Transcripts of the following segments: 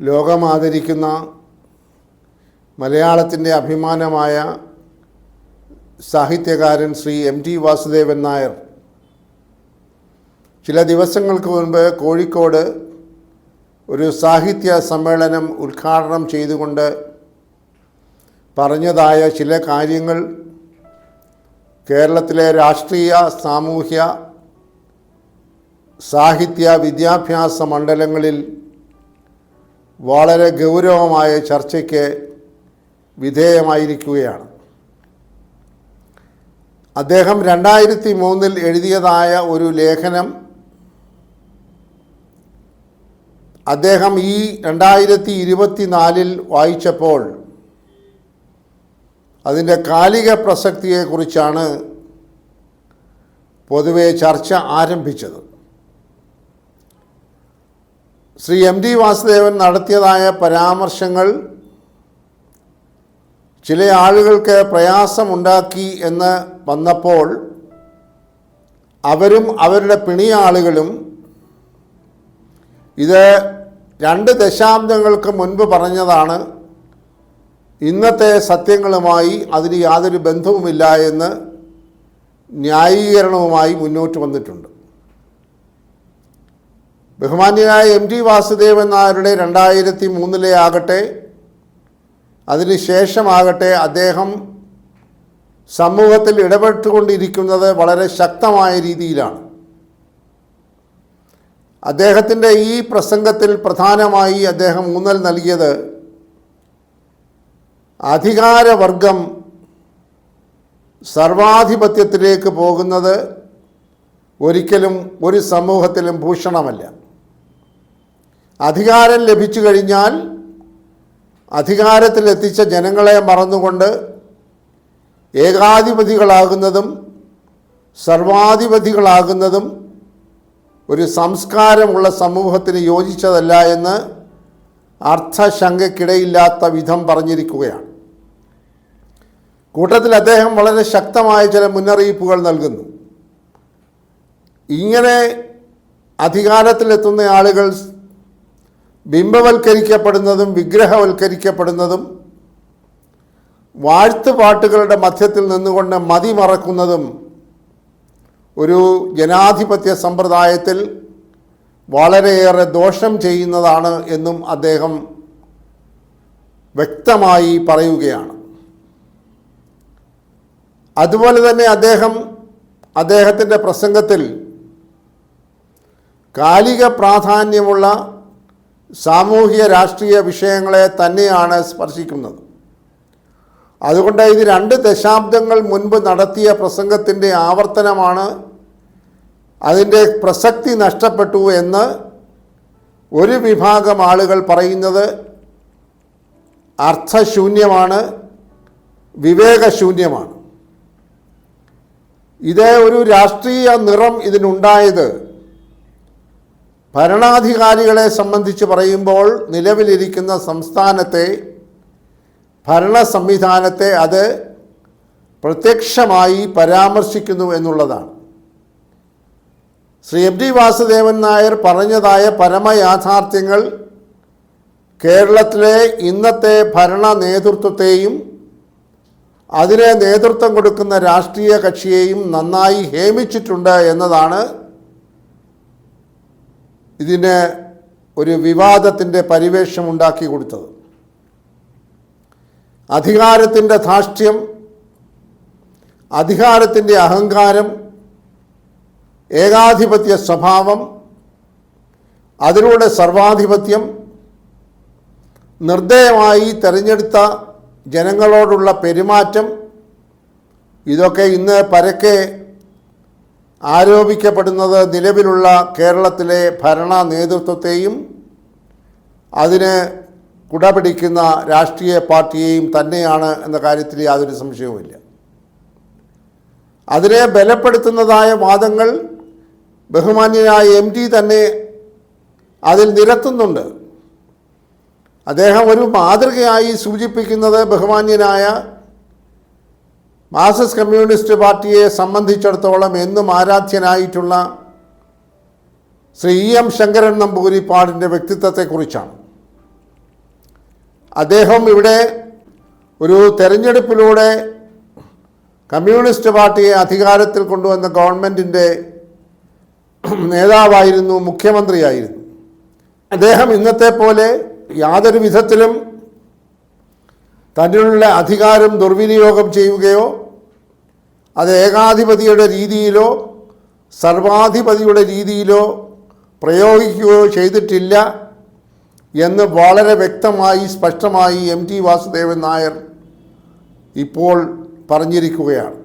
ലോകം ആദരിക്കുന്ന മലയാളത്തിന്റെ അഭിമാനമായ സാഹിത്യകാരൻ ശ്രീ എം ടി വാസുദേവൻ നായർ. ചില ദിവസങ്ങൾക്ക് മുൻപ് കോഴിക്കോട് ഒരു സാഹിത്യ സമ്മേളനം ഉദ്ഘാടനം ചെയ്തുകൊണ്ട് പറഞ്ഞതായ ചില കാര്യങ്ങൾ കേരളത്തിലെ രാഷ്ട്രീയ സാമൂഹ്യ സാഹിത്യ വിദ്യാഭ്യാസ മണ്ഡലങ്ങളിൽ വളരെ ഗൗരവമായ ചർച്ചയ്ക്ക് വിധേയമായിരിക്കുകയാണ്. അദ്ദേഹം രണ്ടായിരത്തി മൂന്നിൽ എഴുതിയതായ ഒരു ലേഖനം അദ്ദേഹം ഈ രണ്ടായിരത്തി ഇരുപത്തിനാലിൽ വായിച്ചപ്പോൾ അതിന്റെ കാലിക പ്രസക്തിയെക്കുറിച്ചാണ് പൊതുവെ ചർച്ച ആരംഭിച്ചത്. ശ്രീ എം ഡി വാസുദേവൻ നടത്തിയതായ പരാമർശങ്ങൾ ചില ആളുകൾക്ക് പ്രയാസമുണ്ടാക്കി എന്ന് വന്നപ്പോൾ അവരും അവരുടെ പിണിയാളുകളും ഇത് രണ്ട് ദശാബ്ദങ്ങൾക്ക് മുൻപ് പറഞ്ഞതാണ്. ഇന്നത്തെ സത്യങ്ങളുമായി അതിന് യാതൊരു ബന്ധവുമില്ല എന്ന് ന്യായീകരണവുമായി മുന്നോട്ട് വന്നിട്ടുണ്ട്. ബഹുമാന്യനായ എം ടി വാസുദേവൻ നായരുടെ രണ്ടായിരത്തി മൂന്നിലെ ആകട്ടെ അതിനുശേഷമാകട്ടെ അദ്ദേഹം സമൂഹത്തിൽ ഇടപെട്ടുകൊണ്ടിരിക്കുന്നത് വളരെ ശക്തമായ രീതിയിലാണ്. അദ്ദേഹത്തിന്റെ ഈ പ്രസംഗത്തിൽ പ്രധാനമായി അദ്ദേഹം ഊന്നൽ നൽകിയത് അധികാരവർഗം സർവാധിപത്യത്തിലേക്ക് പോകുന്നത് ഒരിക്കലും ഒരു സമൂഹത്തിലും ഭൂഷണമല്ല. അധികാരം ലഭിച്ചു കഴിഞ്ഞാൽ അധികാരത്തിലെത്തിച്ച ജനങ്ങളെ മറന്നുകൊണ്ട് ഏകാധിപതികളാകുന്നതും സർവാധിപതികളാകുന്നതും ഒരു സംസ്കാരമുള്ള സമൂഹത്തിന് യോജിച്ചതല്ല എന്ന് അർത്ഥശങ്കയ്ക്കിടയില്ലാത്ത വിധം പറഞ്ഞിരിക്കുകയാണ്. കൂട്ടത്തിൽ അദ്ദേഹം വളരെ ശക്തമായ ചില മുന്നറിയിപ്പുകൾ നൽകുന്നു. ഇങ്ങനെ അധികാരത്തിലെത്തുന്ന ആളുകൾ ബിംബവൽക്കരിക്കപ്പെടുന്നതും വിഗ്രഹവൽക്കരിക്കപ്പെടുന്നതും വാഴ്ത്തുപാട്ടുകളുടെ മധ്യത്തിൽ നിന്നുകൊണ്ട് മതിമറക്കുന്നതും ഒരു ജനാധിപത്യ സമ്പ്രദായത്തിൽ വളരെയേറെ ദോഷം ചെയ്യുന്നതാണ് എന്നും അദ്ദേഹം വ്യക്തമായി പറയുകയാണ്. അതുപോലെ തന്നെ അദ്ദേഹം അദ്ദേഹത്തിന്റെ പ്രസംഗത്തിൽ കാലിക പ്രാധാന്യമുള്ള സാമൂഹിക രാഷ്ട്രീയ വിഷയങ്ങളെ തന്നെയാണ് സ്പർശിക്കുന്നത്. അതുകൊണ്ട് ഇത് രണ്ട് ദശാബ്ദങ്ങൾ മുൻപ് നടത്തിയ പ്രസംഗത്തിന്റെ ആവർത്തനമാണ് അതിന്റെ പ്രസക്തി നഷ്ടപ്പെട്ടു എന്ന് ഒരു വിഭാഗം ആളുകൾ പറയുന്നത്. അർത്ഥശൂന്യമാണ് വിവേകശൂന്യമാണ്. ഇതേ ഒരു രാഷ്ട്രീയ നിറം ഇതിനുണ്ടായത് ഭരണാധികാരികളെ സംബന്ധിച്ച് പറയുമ്പോൾ നിലവിലിരിക്കുന്ന സംസ്ഥാനത്തെ ഭരണ സംവിധാനത്തെ അത് പ്രത്യക്ഷമായി പരാമർശിക്കുന്നു എന്നുള്ളതാണ്. ശ്രീ എം ടി വാസുദേവൻ നായർ പറഞ്ഞതായ പരമയാഥാർത്ഥ്യങ്ങൾ കേരളത്തിലെ ഇന്നത്തെ ഭരണ നേതൃത്വത്തെയും അതിനെ നേതൃത്വം കൊടുക്കുന്ന രാഷ്ട്രീയ കക്ഷിയെയും നന്നായി ഹേമിച്ചിട്ടുണ്ട് എന്നതാണ് ഇതിന് ഒരു വിവാദത്തിന്റെ പരിവേഷം ഉണ്ടാക്കി കൊടുത്തത്. അധികാരത്തിന്റെ ധാഷ്ട്യം അധികാരത്തിന്റെ അഹങ്കാരം ഏകാധിപത്യ സ്വഭാവം അതിലൂടെ സർവാധിപത്യം നിർദ്ദയമായി തെരഞ്ഞെടുത്ത ജനങ്ങളോടുള്ള പെരുമാറ്റം ഇതൊക്കെ ഇന്ന് പരക്കെ ആരോപിക്കപ്പെടുന്നത് നിലവിലുള്ള കേരളത്തിലെ ഭരണ നേതൃത്വത്തെയും അതിന് കുടപിടിക്കുന്ന രാഷ്ട്രീയ പാർട്ടിയെയും തന്നെയാണ് എന്ന കാര്യത്തിൽ യാതൊരു സംശയവുമില്ല. അതിനെ ബലപ്പെടുത്തുന്നതായ വാദങ്ങൾ ബഹുമാന്യനായ എം ടി തന്നെ അതിൽ നിരത്തുന്നുണ്ട്. അദ്ദേഹം ഒരു മാതൃകയായി സൂചിപ്പിക്കുന്നത് ബഹുമാന്യനായ മാർക്സിസ്റ്റ് കമ്മ്യൂണിസ്റ്റ് പാർട്ടിയെ സംബന്ധിച്ചിടത്തോളം എന്നും ആരാധ്യനായിട്ടുള്ള ശ്രീ ഇ എം ശങ്കരൻ നമ്പൂതിരിപ്പാടിന്റെ വ്യക്തിത്വത്തെക്കുറിച്ചാണ്. അദ്ദേഹം ഇവിടെ ഒരു തെരഞ്ഞെടുപ്പിലൂടെ കമ്മ്യൂണിസ്റ്റ് പാർട്ടിയെ അധികാരത്തിൽ കൊണ്ടുവന്ന ഗവൺമെന്റിന്റെ നേതാവായിരുന്നു മുഖ്യമന്ത്രിയായിരുന്നു. അദ്ദേഹം ഇന്നത്തെ പോലെ യാതൊരു വിധത്തിലും തന്നിലുള്ള അധികാരം ദുർവിനിയോഗം ചെയ്യുകയോ അത് ഏകാധിപതിയുടെ രീതിയിലോ സർവാധിപതിയുടെ രീതിയിലോ പ്രയോഗിക്കുകയോ ചെയ്തിട്ടില്ല എന്ന് വളരെ വ്യക്തമായി സ്പഷ്ടമായി എം ടി വാസുദേവൻ നായർ ഇപ്പോൾ പറഞ്ഞിരിക്കുകയാണ്.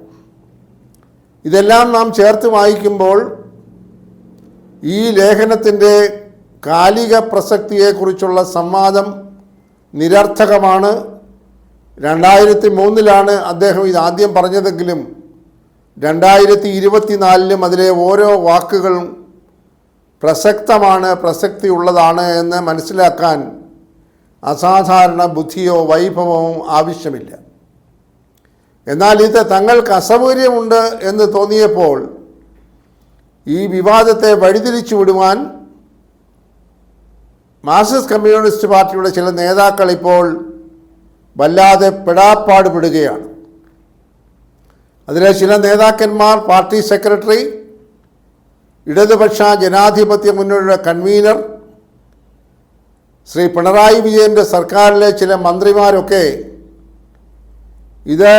ഇതെല്ലാം നാം ചേർത്ത് വായിക്കുമ്പോൾ ഈ ലേഖനത്തിന്റെ കാലിക പ്രസക്തിയെക്കുറിച്ചുള്ള സംവാദം നിരർത്ഥകമാണ്. രണ്ടായിരത്തി മൂന്നിലാണ് അദ്ദേഹം ഇത് ആദ്യം പറഞ്ഞതെങ്കിലും രണ്ടായിരത്തി ഇരുപത്തിനാലിലും അതിലെ ഓരോ വാക്കുകളും പ്രസക്തമാണ് പ്രസക്തിയുള്ളതാണ് എന്ന് മനസ്സിലാക്കാൻ അസാധാരണ ബുദ്ധിയോ വൈഭവമോ ആവശ്യമില്ല. എന്നാൽ ഇത് തങ്ങൾക്ക് അസൗകര്യമുണ്ട് എന്ന് തോന്നിയപ്പോൾ ഈ വിവാദത്തെ വഴിതിരിച്ചു വിടുവാൻ മാർക്സിസ്റ്റ് കമ്മ്യൂണിസ്റ്റ് പാർട്ടിയുടെ ചില നേതാക്കൾ ഇപ്പോൾ വല്ലാതെ പെടാപ്പാട് പെടുകയാണ് അതിലെ ചില നേതാക്കന്മാർ പാർട്ടി സെക്രട്ടറി ഇടതുപക്ഷ ജനാധിപത്യ മുന്നണിയുടെ കൺവീനർ ശ്രീ പിണറായി വിജയന്റെ സർക്കാരിലെ ചില മന്ത്രിമാരൊക്കെ ഇത്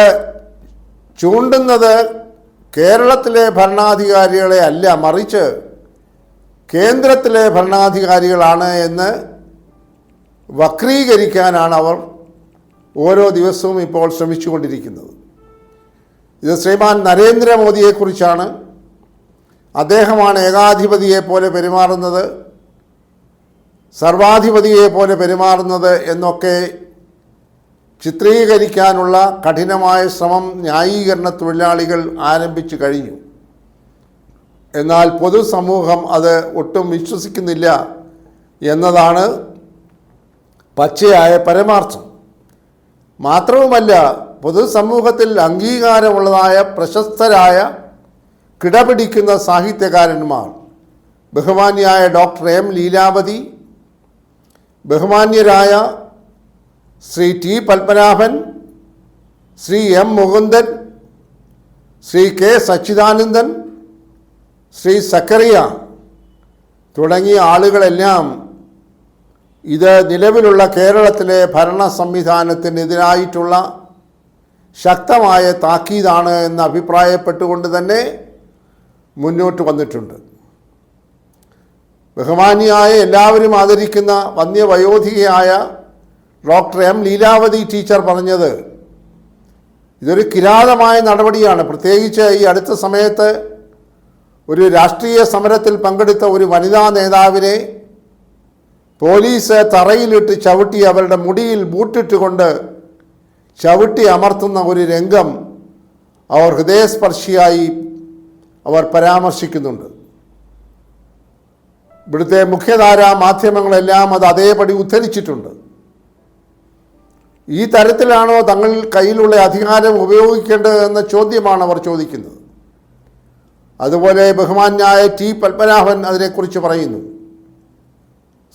ചൂണ്ടുന്നത് കേരളത്തിലെ ഭരണാധികാരികളെ അല്ല മറിച്ച് കേന്ദ്രത്തിലെ ഭരണാധികാരികളാണ് എന്ന് വക്രീകരിക്കാനാണ് അവർ ഓരോ ദിവസവും ഇപ്പോൾ ശ്രമിച്ചുകൊണ്ടിരിക്കുന്നത്. ഇത് ശ്രീമാൻ നരേന്ദ്രമോദിയെക്കുറിച്ചാണ്. അദ്ദേഹമാണ് ഏകാധിപതിയെ പോലെ പെരുമാറുന്നത് സർവാധിപതിയെ പോലെ പെരുമാറുന്നത് എന്നൊക്കെ ചിത്രീകരിക്കാനുള്ള കഠിനമായ ശ്രമം ന്യായീകരണ തൊഴിലാളികൾ ആരംഭിച്ചു കഴിഞ്ഞു. എന്നാൽ പൊതുസമൂഹം അത് ഒട്ടും വിശ്വസിക്കുന്നില്ല എന്നതാണ് പച്ചയായ പരമാർത്ഥം. മാത്രവുമല്ല പൊതുസമൂഹത്തിൽ അംഗീകാരമുള്ളതായ പ്രശസ്തരായ കിടപിടിക്കുന്ന സാഹിത്യകാരന്മാർ. ബഹുമാന്യായ ഡോക്ടർ എം ലീലാവതി ബഹുമാന്യരായ Shri T Padmanabhan Shri M Mukundan Shri K Sachidanandan Shri Zacharia തുടങ്ങിയ ആളുകളെല്ലാം ഇത് നിലവിലുള്ള കേരളത്തിലെ ഭരണ സംവിധാനത്തിനെതിരായിട്ടുള്ള ശക്തമായ താക്കീതാണ് എന്ന് അഭിപ്രായപ്പെട്ടുകൊണ്ട് തന്നെ മുന്നോട്ട് വന്നിട്ടുണ്ട്. ബഹുമാനിയായ എല്ലാവരും ആദരിക്കുന്ന വന്യവയോധികയായ ഡോക്ടർ എം ലീലാവതി ടീച്ചർ പറഞ്ഞത് ഇതൊരു കിരാതമായ നടപടിയാണ്. പ്രത്യേകിച്ച് ഈ അടുത്ത സമയത്ത് ഒരു രാഷ്ട്രീയ സമരത്തിൽ പങ്കെടുത്ത ഒരു വനിതാ നേതാവിനെ പോലീസ് തറയിലിട്ട് ചവിട്ടി അവരുടെ മുടിയിൽ ബൂട്ടിട്ട് കൊണ്ട് ചവിട്ടി അമർത്തുന്ന ഒരു രംഗം അവർ ഹൃദയസ്പർശിയായി അവർ പരാമർശിക്കുന്നുണ്ട്. ഇവിടുത്തെ മുഖ്യധാര മാധ്യമങ്ങളെല്ലാം അത് അതേപടി ഉദ്ധരിച്ചിട്ടുണ്ട്. ഈ തരത്തിലാണോ തങ്ങൾ കയ്യിലുള്ള അധികാരം ഉപയോഗിക്കേണ്ടത് എന്ന ചോദ്യമാണ് അവർ ചോദിക്കുന്നത്. അതുപോലെ ബഹുമാന്യായ ടി പത്മനാഭൻ അതിനെക്കുറിച്ച് പറയുന്നു.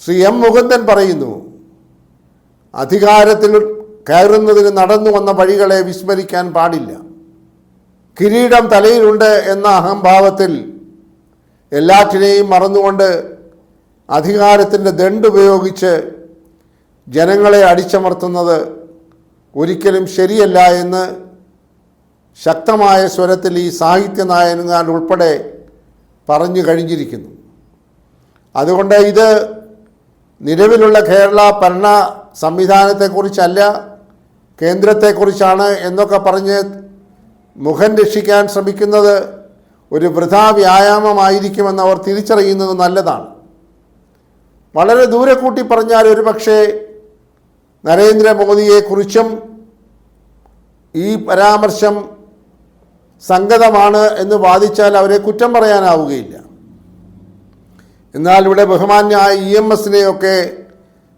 ശ്രീ എം മുകുന്ദൻ പറയുന്നു അധികാരത്തിൽ കയറുന്നതിന് നടന്നു വന്ന വഴികളെ വിസ്മരിക്കാൻ പാടില്ല. കിരീടം തലയിലുണ്ട് എന്ന അഹംഭാവത്തിൽ എല്ലാറ്റിനെയും മറന്നുകൊണ്ട് അധികാരത്തിന്റെ ദണ്ടുപയോഗിച്ച് ജനങ്ങളെ അടിച്ചമർത്തുന്നത് ഒരിക്കലും ശരിയല്ല എന്ന് ശക്തമായ സ്വരത്തിൽ ഈ സാഹിത്യ നായകന്മാർ ഉൾപ്പെടെ പറഞ്ഞു കഴിഞ്ഞിരിക്കുന്നു. അതുകൊണ്ട് ഇത് നിലവിലുള്ള കേരള ഭരണ സംവിധാനത്തെക്കുറിച്ചല്ല കേന്ദ്രത്തെക്കുറിച്ചാണ് എന്നൊക്കെ പറഞ്ഞ് മുഖം രക്ഷിക്കാൻ ശ്രമിക്കുന്നത് ഒരു വൃഥാ വ്യായാമമായിരിക്കുമെന്ന് അവർ തിരിച്ചറിയുന്നത് നല്ലതാണ്. വളരെ ദൂരെ കൂട്ടി പറഞ്ഞാൽ ഒരു പക്ഷേ നരേന്ദ്രമോദിയെക്കുറിച്ചും ഈ പരാമർശം സംഗതമാണ് എന്ന് വാദിച്ചാൽ അവരെ കുറ്റം പറയാനാവുകയില്ല. എന്നാൽ ഇവിടെ ബഹുമാന്യായ ഇ എം എസിനെയൊക്കെ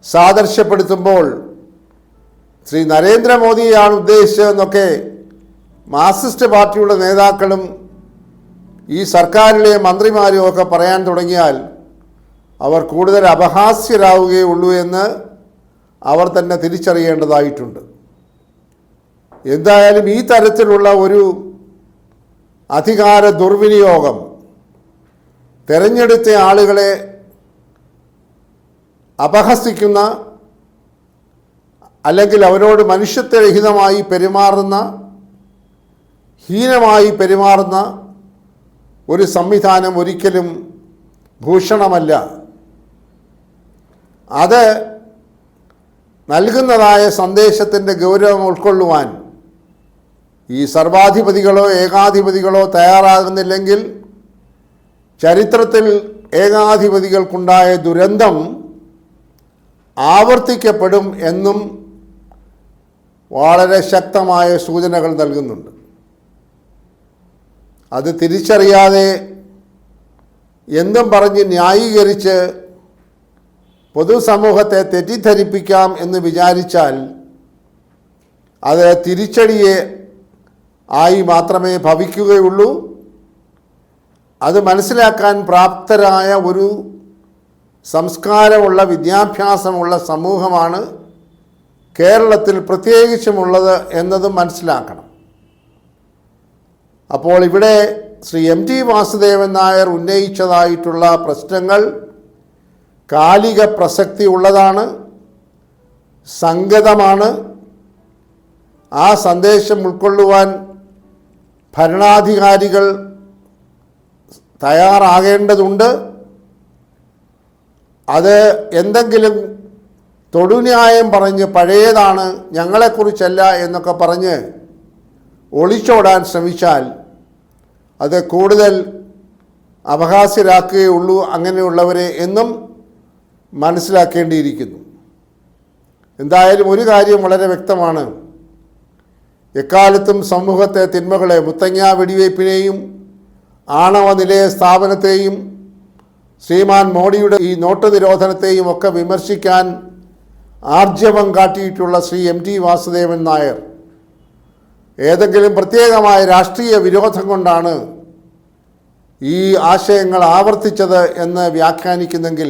സാദൃശ്യപ്പെടുത്തുമ്പോൾ ശ്രീ നരേന്ദ്രമോദിയെയാണ് ഉദ്ദേശിച്ചതെന്നൊക്കെ മാർക്സിസ്റ്റ് പാർട്ടിയുടെ നേതാക്കളും ഈ സർക്കാരിലെ മന്ത്രിമാരും ഒക്കെ പറയാൻ തുടങ്ങിയാൽ അവർ കൂടുതൽ അപഹാസ്യരാകുകയുള്ളൂ എന്ന് അവർ തന്നെ തിരിച്ചറിയേണ്ടതായിട്ടുണ്ട്. എന്തായാലും ഈ തരത്തിലുള്ള ഒരു അധികാര ദുർവിനിയോഗം തെരഞ്ഞെടുത്ത ആളുകളെ അപഹസിക്കുന്ന അല്ലെങ്കിൽ അവരോട് മനുഷ്യത്വരഹിതമായി പെരുമാറുന്ന ഹീനമായി പെരുമാറുന്ന ഒരു സംവിധാനം ഒരിക്കലും ഭൂഷണമല്ല. അത് നൽകുന്നതായ സന്ദേശത്തിന്റെ ഗൗരവം ഉൾക്കൊള്ളുവാൻ ഈ സർവാധിപതികളോ ഏകാധിപതികളോ തയ്യാറാകുന്നില്ലെങ്കിൽ ചരിത്രത്തിൽ ഏകാധിപതികൾക്കുണ്ടായ ദുരന്തം ആവർത്തിക്കപ്പെടും എന്നും വളരെ ശക്തമായ സൂചനകൾ നൽകുന്നുണ്ട്. അത് തിരിച്ചറിയാതെ എന്തും പറഞ്ഞ് ന്യായീകരിച്ച് പൊതുസമൂഹത്തെ തെറ്റിദ്ധരിപ്പിക്കാം എന്ന് വിചാരിച്ചാൽ അത് തിരിച്ചടിയെ ആയി മാത്രമേ ഭവിക്കുകയുള്ളൂ. അത് മനസ്സിലാക്കാൻ പ്രാപ്തരായ ഒരു സംസ്കാരമുള്ള വിദ്യാഭ്യാസമുള്ള സമൂഹമാണ് കേരളത്തിൽ പ്രത്യേകിച്ചുമുള്ളത് എന്നതും മനസ്സിലാക്കണം. അപ്പോൾ ഇവിടെ ശ്രീ എം ടി വാസുദേവൻ നായർ ഉന്നയിച്ചതായിട്ടുള്ള പ്രശ്നങ്ങൾ കാലിക പ്രസക്തി ഉള്ളതാണ് സംഗതമാണ് ആ സന്ദേശം ഉൾക്കൊള്ളുവാൻ ഭരണാധികാരികൾ തയ്യാറാകേണ്ടതുണ്ട്. അത് എന്തെങ്കിലും തൊടുന്യായം പറഞ്ഞ് പഴയതാണ് ഞങ്ങളെക്കുറിച്ചല്ല എന്നൊക്കെ പറഞ്ഞ് ഒളിച്ചോടാൻ ശ്രമിച്ചാൽ അത് കൂടുതൽ അപഹാസ്യരാക്കുകയുള്ളൂ അങ്ങനെയുള്ളവരെ എന്നും മനസ്സിലാക്കേണ്ടിയിരിക്കുന്നു. എന്തായാലും ഒരു കാര്യം വളരെ വ്യക്തമാണ്. എക്കാലത്തും സമൂഹത്തെ തിന്മകളെ മുത്തങ്ങ വെടിവയ്പ്പിനെയും ആണവ നിലയ സ്ഥാപനത്തെയും ശ്രീമാൻ മോഡിയുടെ ഈ നോട്ട് നിരോധനത്തെയും ഒക്കെ വിമർശിക്കാൻ ആർജവം കാട്ടിയിട്ടുള്ള ശ്രീ എം ടി വാസുദേവൻ നായർ. ഏതെങ്കിലും പ്രത്യേകമായ രാഷ്ട്രീയ വിരോധം കൊണ്ടാണ് ഈ ആശയങ്ങൾ ആവർത്തിച്ചത് എന്ന് വ്യാഖ്യാനിക്കുന്നെങ്കിൽ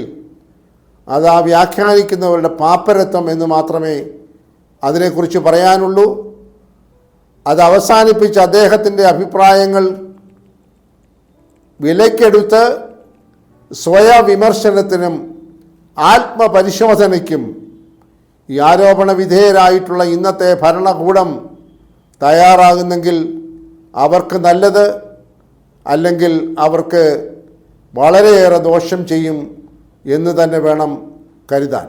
അത് ആ വ്യാഖ്യാനിക്കുന്നവരുടെ പാപ്പരത്വം എന്ന് മാത്രമേ അതിനെക്കുറിച്ച് പറയാനുള്ളൂ. അത് അവസാനിപ്പിച്ച് അദ്ദേഹത്തിന്റെ അഭിപ്രായങ്ങൾ വിലക്കെടുത്ത് സ്വയവിമർശനത്തിനും ആത്മപരിശോധനയ്ക്കും ഈ ആരോപണ വിധേയരായിട്ടുള്ള ഇന്നത്തെ ഭരണകൂടം തയ്യാറാകുന്നെങ്കിൽ അവർക്ക് നല്ലത് അല്ലെങ്കിൽ അവർക്ക് വളരെയേറെ ദോഷം ചെയ്യും എന്ന് തന്നെ വേണം കരുതാൻ.